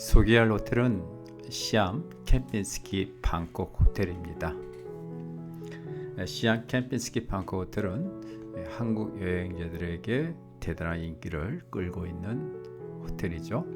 소개할 호텔은 시암 캠핀스키 방콕 호텔입니다. 시암 캠핀스키 방콕 호텔은 한국 여행자들에게 대단한 인기를 끌고 있는 호텔이죠.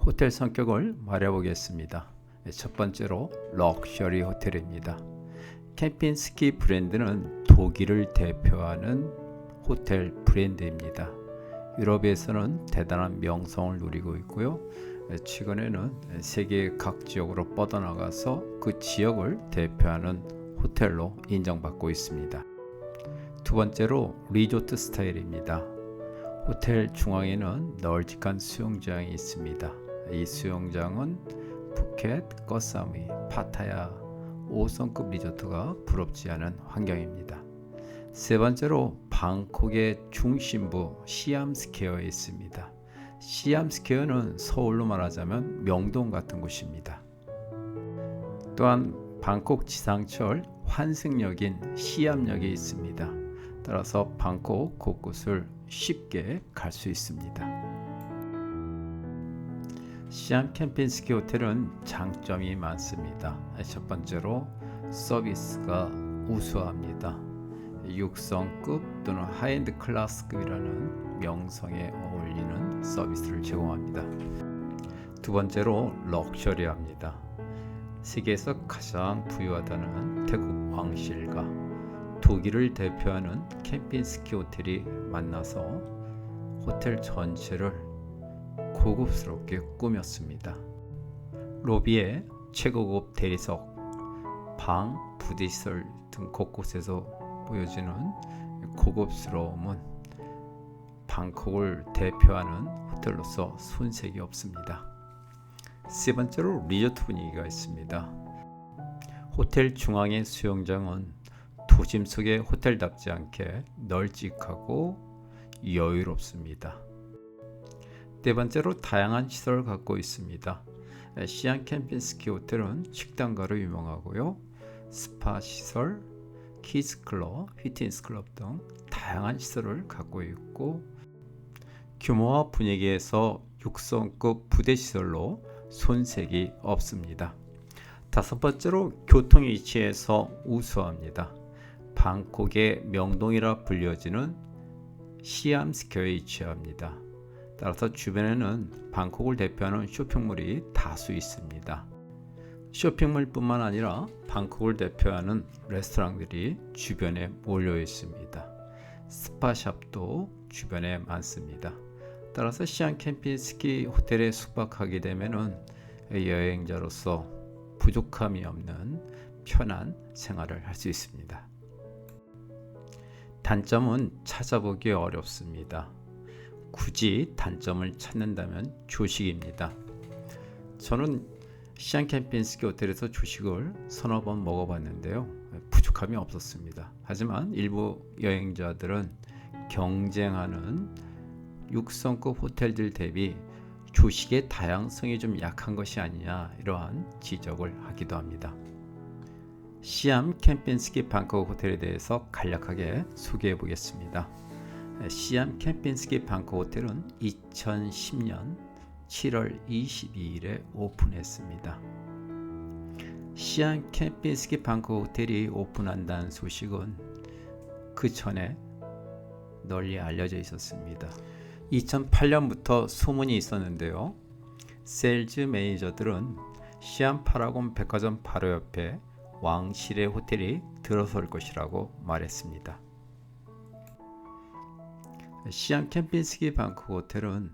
호텔 성격을 말해보겠습니다. 첫 번째로 럭셔리 호텔입니다. 캠핀스키 브랜드는 독일을 대표하는 호텔 브랜드입니다. 유럽에서는 대단한 명성을 누리고 있고요. 최근에는 세계 각 지역으로 뻗어나가서 그 지역을 대표하는 호텔로 인정받고 있습니다. 두 번째로 리조트 스타일입니다. 호텔 중앙에는 널찍한 수영장이 있습니다. 이 수영장은 푸켓, 거사미, 파타야 5성급 리조트가 부럽지 않은 환경입니다. 세 번째로 방콕의 중심부 시암스퀘어에 있습니다. 시암스퀘어는 서울로 말하자면 명동 같은 곳입니다. 또한 방콕 지상철 환승역인 시암역에 있습니다. 따라서 방콕 곳곳을 쉽게 갈 수 있습니다. 시암 캠핑스키 호텔은 장점이 많습니다. 첫 번째로 서비스가 우수합니다. 육성급 또는 하이엔드 클래스급이라는 명성에 어울리는 서비스를 제공합니다. 두 번째로 럭셔리합니다. 세계에서 가장 부유하다는 태국 왕실과 독일을 대표하는 캠핑스키 호텔이 만나서 호텔 전체를 고급스럽게 꾸몄습니다. 로비에 최고급 대리석, 방, 부디설 등 곳곳에서 보여지는 고급스러움은 방콕을 대표하는 호텔로서 손색이 없습니다. 세 번째로 리조트 분위기가 있습니다. 호텔 중앙의 수영장은 도심 속의 호텔답지 않게 널찍하고 여유롭습니다. 네 번째로 다양한 시설을 갖고 있습니다. 시안 캠핑스키 호텔은 식당가로 유명하고요. 스파 시설, 키즈 클럽, 휘트니스 클럽 등 다양한 시설을 갖고 있고 규모와 분위기에서 6성급 부대 시설로 손색이 없습니다. 다섯 번째로 교통 위치에서 우수합니다. 방콕의 명동이라 불려지는 시암 스퀘어에 위치합니다. 따라서 주변에는 방콕을 대표하는 쇼핑몰이 다수 있습니다. 쇼핑몰뿐만 아니라 방콕을 대표하는 레스토랑들이 주변에 몰려 있습니다. 스파샵도 주변에 많습니다. 따라서 시안 캠핑 스키 호텔에 숙박하게 되면은 여행자로서 부족함이 없는 편한 생활을 할 수 있습니다. 단점은 찾아보기 어렵습니다. 굳이 단점을 찾는다면 조식입니다. 저는 시안 캠핑스키 호텔에서 조식을 서너 번 먹어봤는데요. 부족함이 없었습니다. 하지만 일부 여행자들은 경쟁하는 6성급 호텔들 대비 조식의 다양성이 좀 약한 것이 아니냐 이러한 지적을 하기도 합니다. 시암 캠핑스키 방콕 호텔에 대해서 간략하게 소개해 보겠습니다. 시암 캠핑스키 방콕 호텔은 2010년 7월 22일에 오픈했습니다. 시안 캠핑스키 방콕 호텔이 오픈한다는 소식은 그 전에 널리 알려져 있었습니다. 2008년부터 소문이 있었는데요. 세일즈 매니저들은 시안 파라곤 백화점 바로 옆에 왕실의 호텔이 들어설 것이라고 말했습니다. 시안 캠핑스키 방콕 호텔은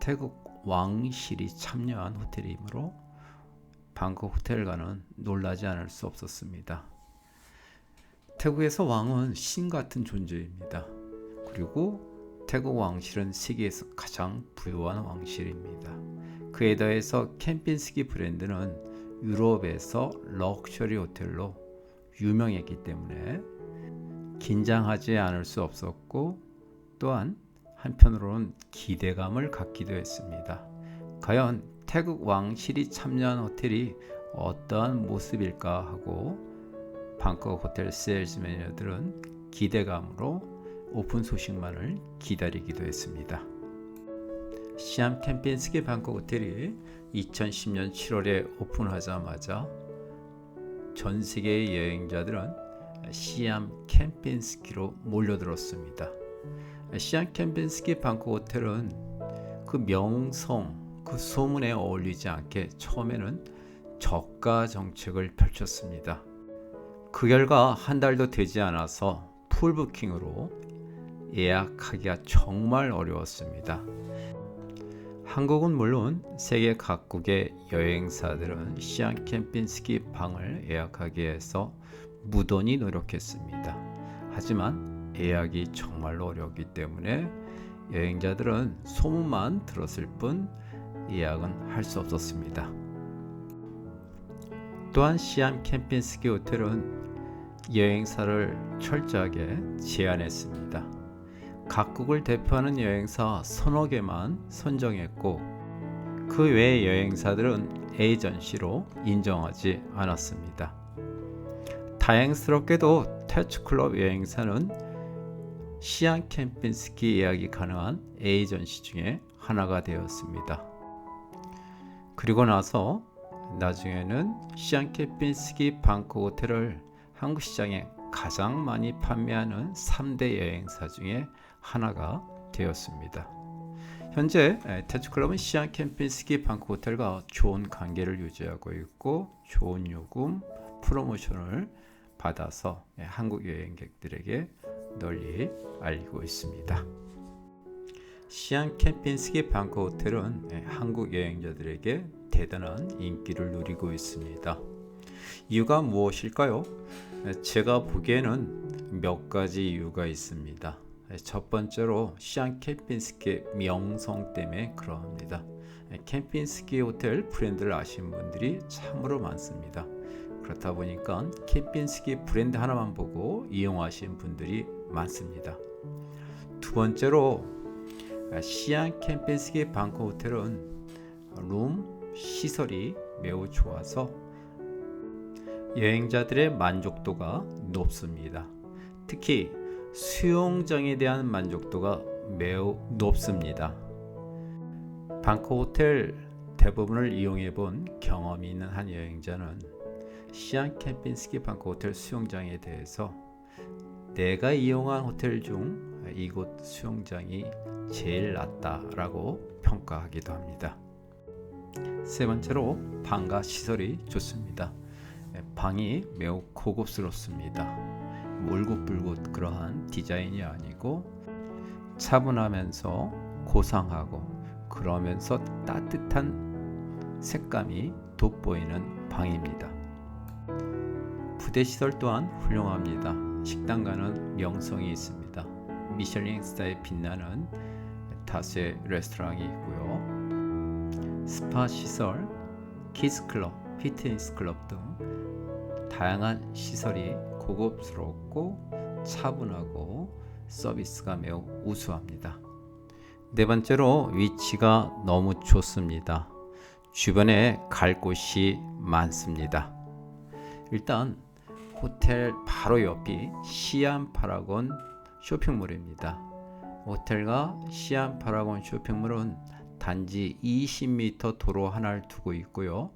태국 왕실이 참여한 호텔이므로 방콕 호텔과는 놀라지 않을 수 없었습니다. 태국에서 왕은 신 같은 존재입니다. 그리고 태국 왕실은 세계에서 가장 부유한 왕실입니다. 그에 더해서 캠핑스키 브랜드는 유럽에서 럭셔리 호텔로 유명했기 때문에 긴장하지 않을 수 없었고 또한 한편으로는 기대감을 갖기도 했습니다. 과연 태국 왕실이 참여한 호텔이 어떠한 모습일까 하고 방콕 호텔 세일즈 매니저들은 기대감으로 오픈 소식만을 기다리기도 했습니다. 시암 캠핑스키 방콕 호텔이 2010년 7월에 오픈하자마자 전 세계의 여행자들은 시암 캠핑스키로 몰려들었습니다. 시암 캠핑스키 방콕 호텔은 그 명성, 그 소문에 어울리지 않게 처음에는 저가 정책을 펼쳤습니다. 그 결과 한 달도 되지 않아서 풀부킹으로 예약하기가 정말 어려웠습니다. 한국은 물론 세계 각국의 여행사들은 시안 캠핑스키 방을 예약하기 위해서 무던히 노력했습니다. 하지만 예약이 정말로 어렵기 때문에 여행자들은 소문만 들었을 뿐 예약은 할 수 없었습니다. 또한 시암 캠핑스키 호텔은 여행사를 철저하게 제한했습니다. 각국을 대표하는 여행사 서너 개만 선정했고 그 외의 여행사들은 에이전시로 인정하지 않았습니다. 다행스럽게도 태츠클럽 여행사는 시안 캠핑스키 예약이 가능한 에이전시 중에 하나가 되었습니다. 그리고 나서 나중에는 시안 캠핑스키 방콕 호텔을 한국 시장에 가장 많이 판매하는 3대 여행사 중에 하나가 되었습니다. 현재 태츠클럽은 시안 캠핑스키 방콕 호텔과 좋은 관계를 유지하고 있고 좋은 요금 프로모션을 받아서 한국 여행객들에게 널리 알리고 있습니다. 시안 캠핑스키 방콕 호텔은 한국 여행자들에게 대단한 인기를 누리고 있습니다. 이유가 무엇일까요? 제가 보기에는 몇 가지 이유가 있습니다. 첫 번째로 시안 캠핑스키 명성 때문에 그러합니다. 캠핑스키 호텔 브랜드를 아시는 분들이 참으로 많습니다. 그렇다 보니까 캠핑스키 브랜드 하나만 보고 이용하시는 분들이 많습니다. 두 번째로 시안 캠핑스키 방콕 호텔은 룸 시설이 매우 좋아서 여행자들의 만족도가 높습니다. 특히 수영장에 대한 만족도가 매우 높습니다. 방콕 호텔 대부분을 이용해 본 경험이 있는 한 여행자는 시안 캠핑스키 방콕 호텔 수영장에 대해서 내가 이용한 호텔 중 이곳 수영장이 제일 낫다라고 평가하기도 합니다. 세 번째로 방과 시설이 좋습니다. 방이 매우 고급스럽습니다. 울긋불긋 그러한 디자인이 아니고 차분하면서 고상하고 그러면서 따뜻한 색감이 돋보이는 방입니다. 부대 시설 또한 훌륭합니다. 식당가는 명성이 있습니다. 미슐랭 스타에 빛나는 다수의 레스토랑이 있고요. 스파 시설, 키스 클럽, 피트니스 클럽 등 다양한 시설이 고급스럽고 차분하고 서비스가 매우 우수합니다. 네 번째로 위치가 너무 좋습니다. 주변에 갈 곳이 많습니다. 일단 호텔 바로 옆이 시안 파라곤 쇼핑몰입니다. 호텔과 시안 파라곤 쇼핑몰은 단지 20m 도로 하나를 두고 있고요.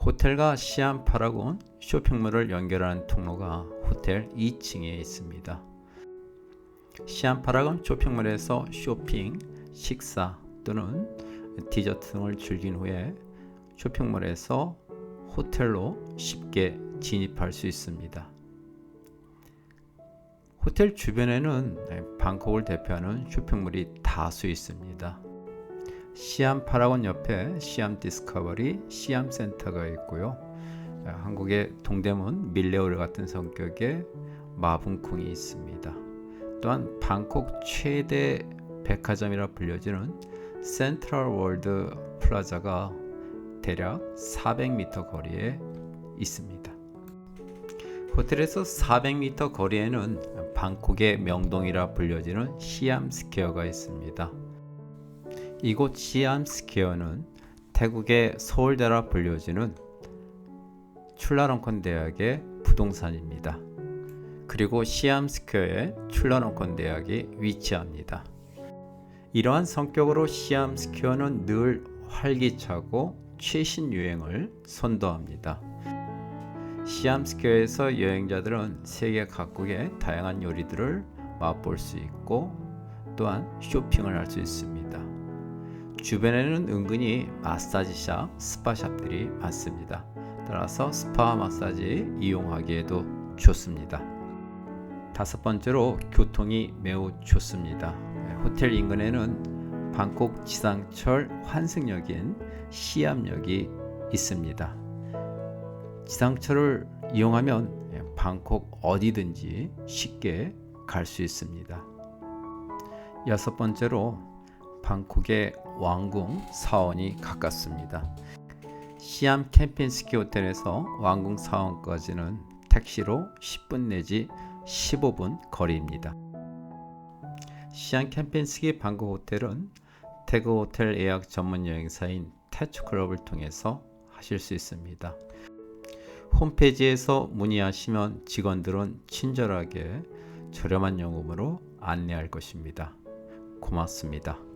호텔과 시안 파라곤 쇼핑몰을 연결하는 통로가 호텔 2층에 있습니다. 시안 파라곤 쇼핑몰에서 쇼핑, 식사 또는 디저트 등을 즐긴 후에 쇼핑몰에서 호텔로 쉽게 진입할 수 있습니다. 호텔 주변에는 방콕을 대표하는 쇼핑몰이 다수 있습니다. 시암 파라곤 옆에 시암 디스커버리 시암 센터가 있고요. 한국의 동대문 밀레오르 같은 성격의 마분콩이 있습니다. 또한 방콕 최대 백화점이라 불려지는 센트럴 월드 플라자가 대략 400m 거리에 있습니다. 호텔에서 400m 거리에는 방콕의 명동이라 불려지는 시암 스퀘어가 있습니다. 이곳 시암 스퀘어는 태국의 서울대라 불려지는 출라롱콘 대학의 부동산입니다. 그리고 시암 스퀘어에 출라롱콘 대학이 위치합니다. 이러한 성격으로 시암 스퀘어는 늘 활기차고 최신 유행을 선도합니다. 시암 스퀘어에서 여행자들은 세계 각국의 다양한 요리들을 맛볼 수 있고 또한 쇼핑을 할 수 있습니다. 주변에는 은근히 마사지샵, 스파샵들이 많습니다. 따라서 스파 마사지 이용하기에도 좋습니다. 다섯 번째로 교통이 매우 좋습니다. 호텔 인근에는 방콕 지상철 환승역인 시암역이 있습니다. 지상철을 이용하면 방콕 어디든지 쉽게 갈 수 있습니다. 여섯 번째로 방콕의 왕궁 사원이 가깝습니다. 시암 캠핑 스키 호텔에서 왕궁 사원까지는 택시로 10분 내지 15분 거리입니다. 시암 캠핑 스키 방콕 호텔은 태그 호텔 예약 전문 여행사인 태츠클럽을 통해서 하실 수 있습니다. 홈페이지에서 문의하시면 직원들은 친절하게 저렴한 요금으로 안내할 것입니다. 고맙습니다.